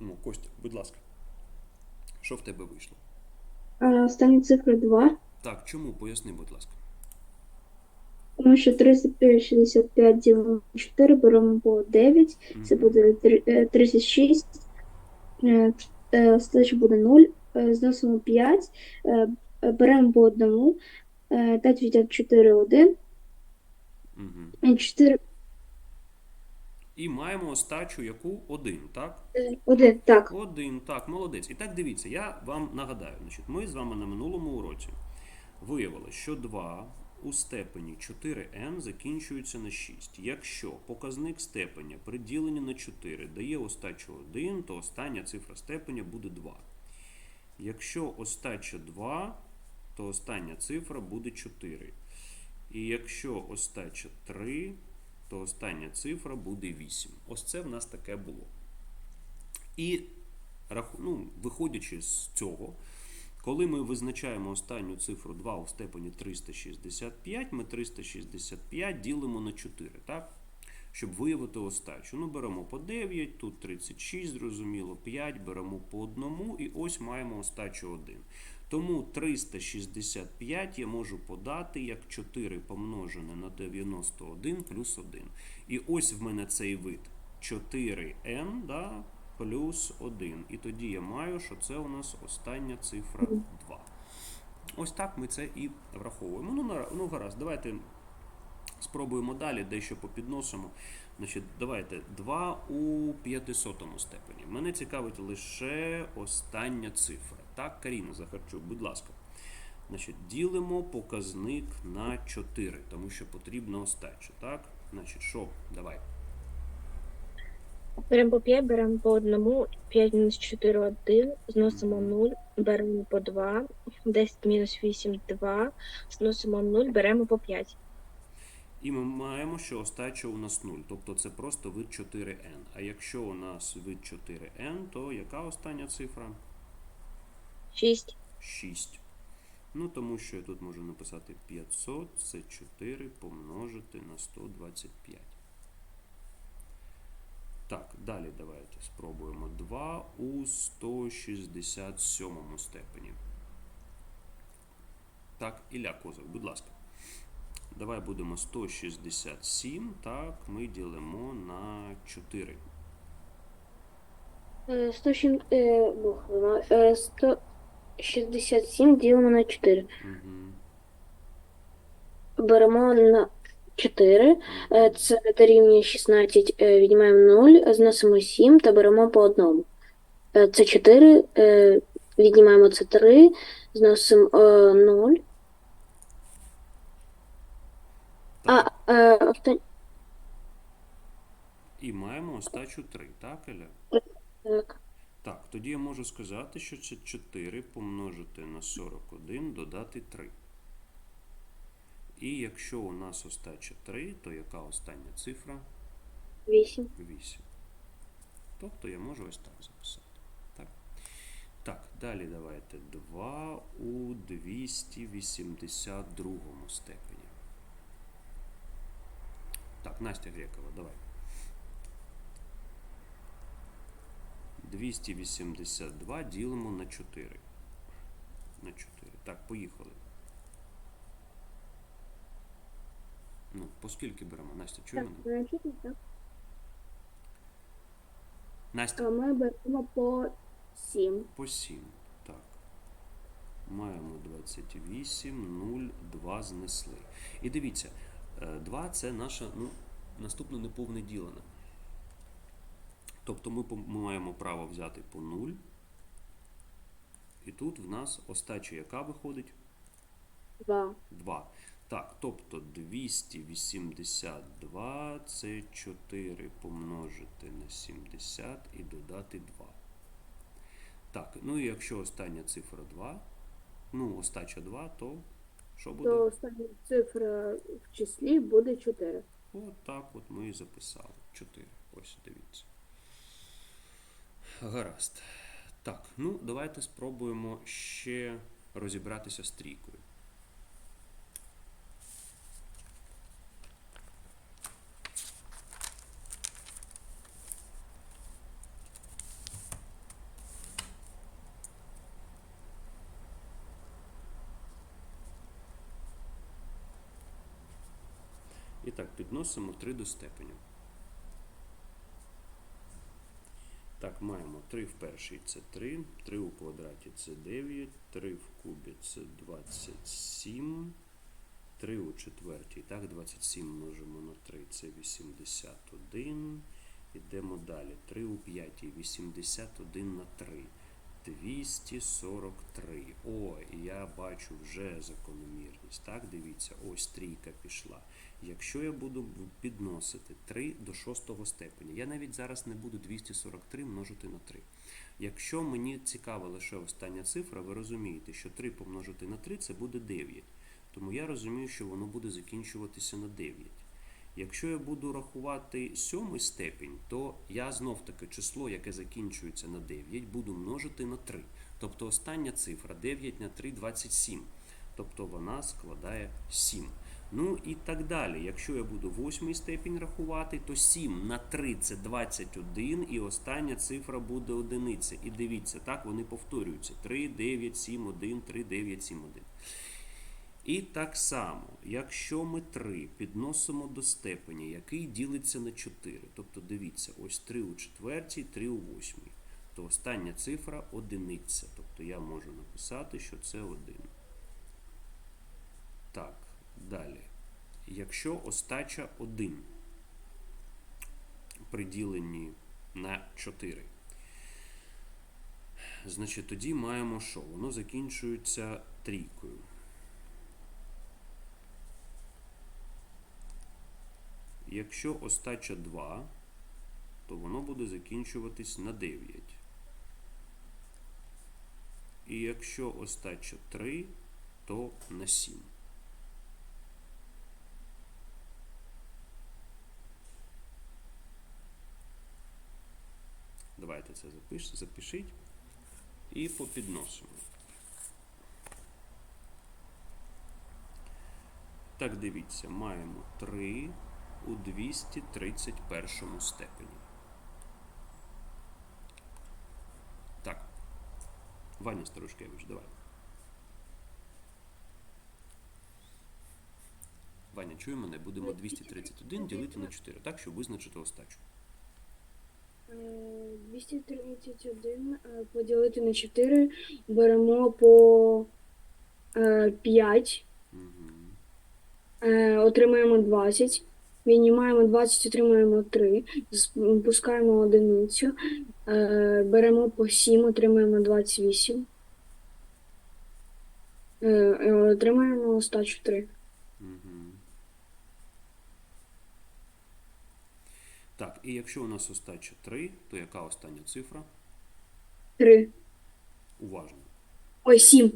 Ну, Костя, будь ласка. Що в тебе вийшло? А, Останні цифри 2, Так, чому? Поясни, будь ласка. тому що 365 ділимо 4, беремо по 9, це буде е, 36, е, е, буде 0, е, зносимо 5, е, е, беремо по одному, е, 5 відняти 4, 1, Мгм. і 4, І маємо остачу яку? Один, так? 1, так. Один, так, молодець. І так дивіться, я вам нагадаю, значить, ми з вами на минулому уроці виявили, що 2 у степені 4n закінчується на 6. Якщо показник степеня при діленні на 4 дає остачу 1, то остання цифра степеня буде 2. Якщо остача 2, то остання цифра буде 4. І якщо остача 3, то остання цифра буде 8. Ось це в нас таке було. І ну, виходячи з цього, коли ми визначаємо останню цифру 2 у степені 365, ми 365 ділимо на 4, так? Щоб виявити остачу. Ну, беремо по 9, тут 36, зрозуміло, 5, беремо по одному, і ось маємо остачу 1. Тому 365 я можу подати як 4 помножене на 91 плюс 1. І ось в мене цей вид 4n да, плюс 1. І тоді я маю, що це у нас остання цифра 2. Ось так ми це і враховуємо. Ну, ну гаразд, давайте спробуємо далі, дещо попідносимо. Значить, давайте 2 у 500 степені. Мене цікавить лише остання цифра. Так, Каріна Захарчук, будь ласка. Значить, ділимо показник на 4, тому що потрібна остача. Так? Значить, що? Давай. Беремо по 5, беремо по одному, 5 мінус 4 1, зносимо 0, беремо по 2, 10 мінус 8 2, зносимо 0, беремо по 5. І ми маємо, що остача у нас 0, тобто це просто вид 4n. А якщо у нас вид 4n, то яка остання цифра? 6. 6. Ну, тому що я тут можу написати 500, це 4 помножити на 125. Так, далі давайте спробуємо 2 у 167 степені. Так, Ілля Козак, будь ласка. Давай будемо 167, так, ми ділимо на 4. Е, 107, е, бог, е, 167 ділимо на 4. Угу. Беремо на 4, е, це дорівнює 16, е, віднімаємо 0, зносимо 7 та беремо по одному. Е, Це 4, е, віднімаємо це 3, зносимо е, 0. А, остан- і маємо остачу 3, так, Ілля? так, Так, тоді я можу сказати, що це 4 помножити на 41 додати 3. І якщо у нас остача 3, то яка остання цифра? 8. 8. Тобто я можу ось так записати. Так, так далі давайте 2 у 282 степені. Так, Настя Грекова, давай. 282 ділимо на 4. На 4. Так, поїхали. Ну, по скільки беремо? Настя, чує мене? так. Настя, А Ми беремо по 7. по 7. Так. Маємо 28, 0, 2 знесли. І дивіться, 2 це наша ну, наступне неповне ділене. Тобто ми, ми маємо право взяти по 0. І тут в нас остача яка виходить? 2. 2. Так, тобто 282 це 4 помножити на 70 і додати 2. Так, ну і якщо остання цифра 2, ну, остача 2, то що буде? То остання цифра в числі буде 4. От так от ми і записали. 4. Ось дивіться. Гаразд. Так, ну давайте спробуємо ще розібратися з трійкою. І так, підносимо 3 до степеню. Так, маємо 3 в першій це 3, 3 у квадраті це 9, 3 в кубі це 27, 3 у четвертій, так, 27 множимо на 3 це 81. Ідемо далі. 3 у п'ятій, 81 на 3. 243. О, я бачу вже закономірність. Так, дивіться, ось трійка пішла. Якщо я буду підносити 3 до шостого степеня, я навіть зараз не буду 243 множити на 3. Якщо мені цікава лише остання цифра, ви розумієте, що 3 помножити на 3 це буде 9. Тому я розумію, що воно буде закінчуватися на 9. Якщо я буду рахувати сьомий степінь, то я знов таки число, яке закінчується на 9, буду множити на 3. Тобто остання цифра 9 на 3 27. Тобто вона складає 7. Ну і так далі. Якщо я буду восьмий степінь рахувати, то 7 на 3 це 21, і остання цифра буде одиниця. І дивіться, так вони повторюються: 3, 9, 7, 1, 3, 9, 7, 1. І так само, якщо ми 3 підносимо до степеня, який ділиться на 4, тобто дивіться, ось 3 у четвертій, 3 у восьмій, то остання цифра одиниця. Тобто я можу написати, що це 1. Так, далі. Якщо остача 1 при діленні на 4, значить тоді маємо що? Воно закінчується трійкою. Якщо остача 2, то воно буде закінчуватись на 9. І якщо остача 3, то на 7. Давайте це запиш, запишіть і попідносимо. Так, дивіться, маємо 3 у 231 степені. Так. Ваня Старушкевич, давай. Ваня, чує мене? Будемо 231 ділити на 4, так, щоб визначити остачу. Е, 231 е, поділити на 4 беремо по е, 5, Угу. е, отримаємо 20, віднімаємо 20, отримаємо 3, спускаємо одиницю, е, беремо по 7, отримаємо 28, е, е, отримаємо остачу 3. Угу. Так, і якщо у нас остача 3, то яка остання цифра? 3. Уважно. Ой, 7.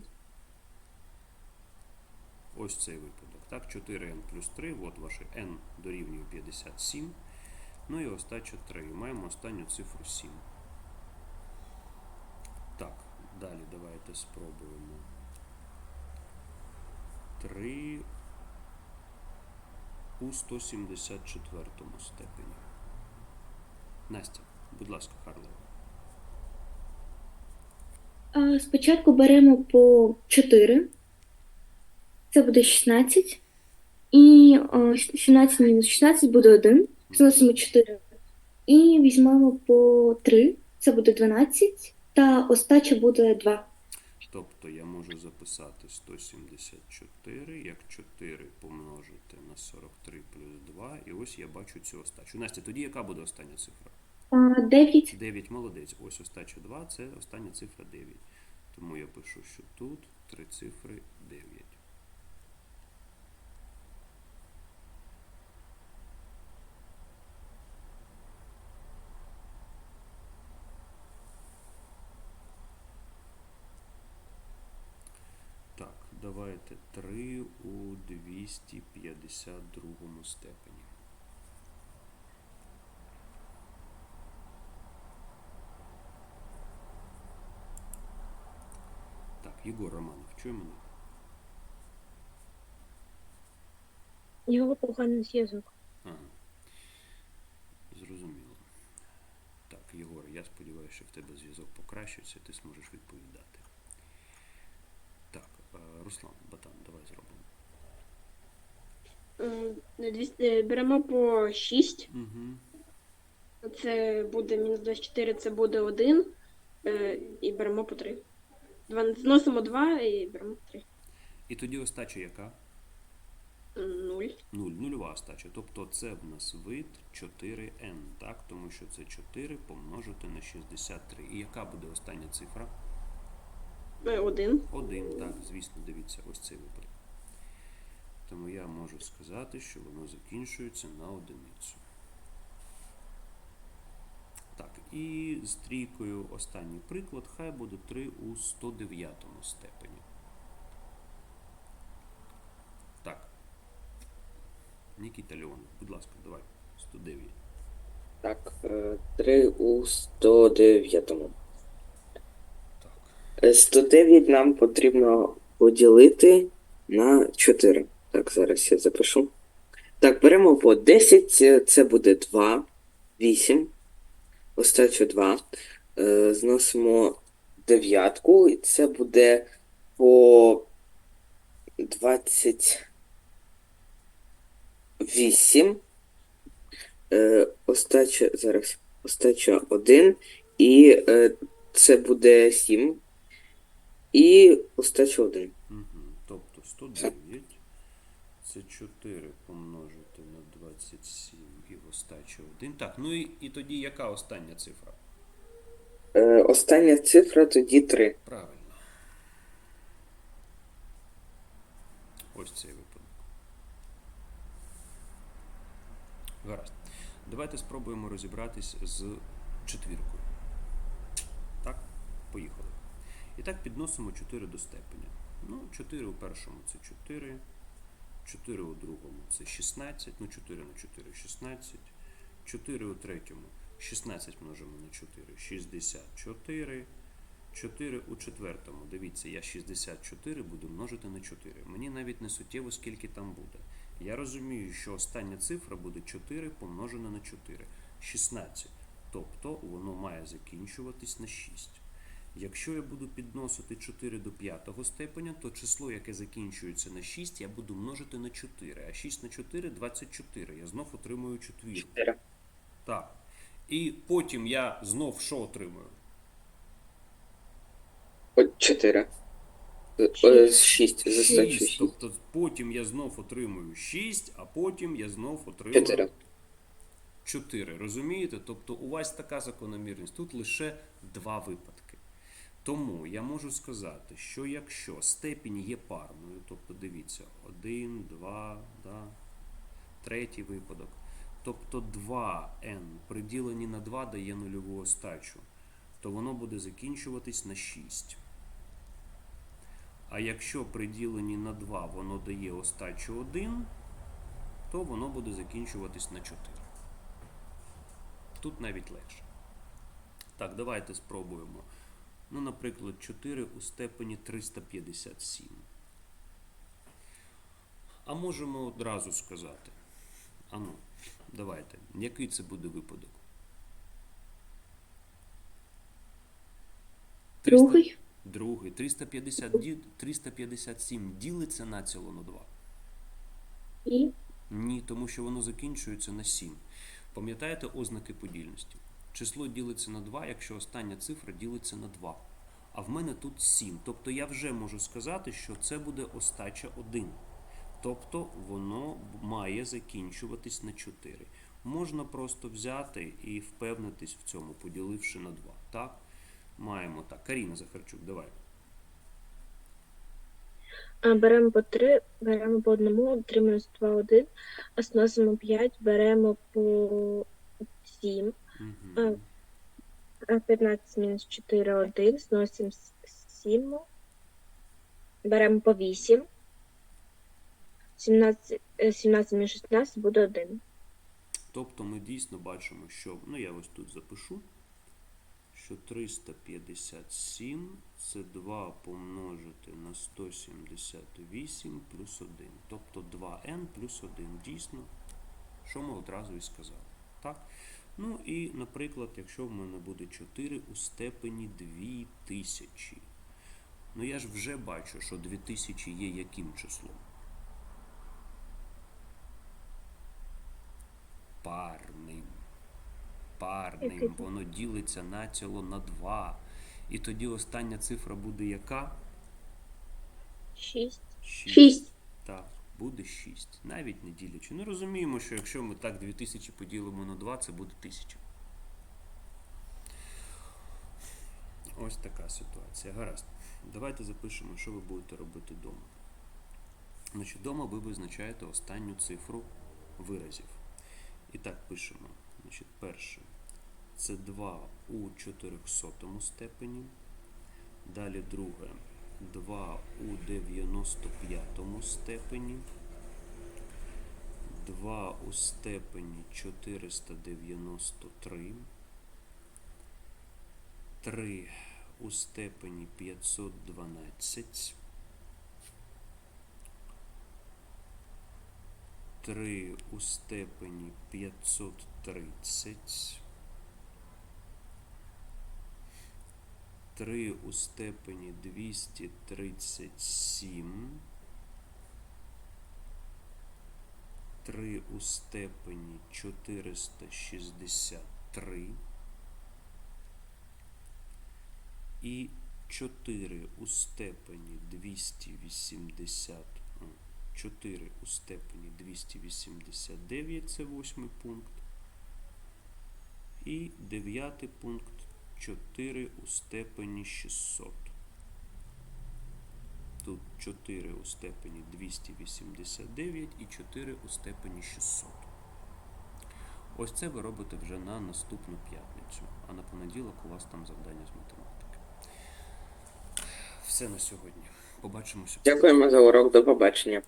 Ось цей випадок. Так, 4n плюс 3, от ваше n дорівнює 57. Ну і остача 3. Маємо останню цифру 7. Так, далі давайте спробуємо. 3 у 174 степені. Настя, будь ласка, Харлова. Спочатку беремо по 4. Це буде 16. І о, 17 мінус 16 буде 1. Зносимо 4. І візьмемо по 3. Це буде 12. Та остача буде 2. Тобто я можу записати 174, як 4 помножити на 43 плюс 2, і ось я бачу цю остачу. Настя, тоді яка буде остання цифра? А, 9. 9 молодець. Ось остача 2, це остання цифра 9. Тому я пишу, що тут три цифри 9. Так, давайте 3 у 252 степені. Так, Єгор Романов, чує мене? Його поганий зв'язок. Ага. Зрозуміло. Так, Єгор, я сподіваюся, що в тебе зв'язок покращиться, ти зможеш відповідати. Е, Руслан, Батан, давай зробимо. Двіс- е, Беремо по 6. Угу. Це буде мінус 24, це буде 1. І беремо по 3. Два, зносимо 2 і беремо по 3. І тоді остача яка? 0. 0, нульова остача. Тобто це в нас вид 4n, так? Тому що це 4 помножити на 63. І яка буде остання цифра? 1. 1, так, звісно, дивіться, ось цей випадок. Тому я можу сказати, що воно закінчується на одиницю. Так, і з трійкою останній приклад, хай буде 3 у 109 степені. Так. Нікіта Леонов, будь ласка, давай. 109. Так, е, 3 у 109. Так. Е, 109 нам потрібно поділити на 4. Так, зараз я запишу. Так, беремо по 10, це- це буде 2, 8, остачу 2. Е, зносимо дев'ятку, і це буде по 28. Е, остача, зараз, остача 1, і е, це буде 7. І остача 1. Угу. Тобто 109 це 4 помножити на 27 і в остачі 1. Так, ну і, і тоді яка остання цифра? Е, остання цифра тоді 3. Правильно. Ось цей випадок. Гаразд. Давайте спробуємо розібратись з четвіркою. Так, поїхали. І так підносимо 4 до степеня. Ну, 4 у першому це 4. 4 у другому це 16. Ну, 4 на 4 16. 4 у третьому 16 множимо на 4 64. 4 у четвертому. Дивіться, я 64 буду множити на 4. Мені навіть не суттєво, скільки там буде. Я розумію, що остання цифра буде 4 помножена на 4. 16. Тобто воно має закінчуватись на 6. Якщо я буду підносити 4 до п'ятого степеня, то число, яке закінчується на 6, я буду множити на 4. А 6 на 4 24. Я знов отримую четвірку. 4. Так. І потім я знов що отримую? 4. 6. 6. 6. Тобто потім я знов отримую 6, а потім я знов отримую 4. 4. Розумієте? Тобто у вас така закономірність. Тут лише два випадки. Тому я можу сказати, що якщо степінь є парною, тобто дивіться, 1, 2, да, третій випадок, тобто 2n приділені на 2 дає нульову остачу, то воно буде закінчуватись на 6. А якщо приділені на 2 воно дає остачу 1, то воно буде закінчуватись на 4. Тут навіть легше. Так, давайте спробуємо. Ну, наприклад, 4 у степені 357. А можемо одразу сказати. Ану, давайте. Який це буде випадок? Другий. Другий. 350, 357 ділиться націло на 2. І Ні, тому що воно закінчується на 7. Пам'ятаєте ознаки подільності? Число ділиться на 2, якщо остання цифра ділиться на 2. А в мене тут 7. Тобто я вже можу сказати, що це буде остача 1. Тобто воно має закінчуватись на 4. Можна просто взяти і впевнитись в цьому, поділивши на 2. Так? Маємо так. Каріна Захарчук, давай. Беремо по 3, беремо по одному, 3 мінус 2, 1. А зносимо 5, беремо по 7. Угу. 15 мінус 4, 1. Зносимо 7. Беремо по 8. 17, е, 17 мінус 16 буде 1. Тобто ми дійсно бачимо, що, ну я ось тут запишу, що 357 це 2 помножити на 178 плюс 1. Тобто 2n плюс 1. Дійсно, що ми одразу і сказали. Так? Ну і, наприклад, якщо в мене буде 4 у степені 2000. Ну я ж вже бачу, що 2000 є яким числом? парним. Парним. Воно ділиться націло на 2. І тоді остання цифра буде яка? 6. 6. Так, буде 6. Навіть не ділячи. Ну розуміємо, що якщо ми так 2000 поділимо на 2, це буде 1000. Ось така ситуація. Гаразд. Давайте запишемо, що ви будете робити вдома. Значить, вдома ви визначаєте останню цифру виразів. І так пишемо. Значить, перше. Це 2 у 400 степені. Далі друге. 2 у 95 степені. 2 у степені 493. 3 у степені 512. 3 у степені 530. 3 у степені 237. 3 у степені 463. І 4 у степені 280. а, 4 у степені 289 це восьмий пункт. І дев'ятий пункт 4 у степені 600. Тут 4 у степені 289 і 4 у степені 600. Ось це ви робите вже на наступну п'ятницю, а на понеділок у вас там завдання з математики. Все на сьогодні. Побачимося. Дякуємо за урок. До побачення.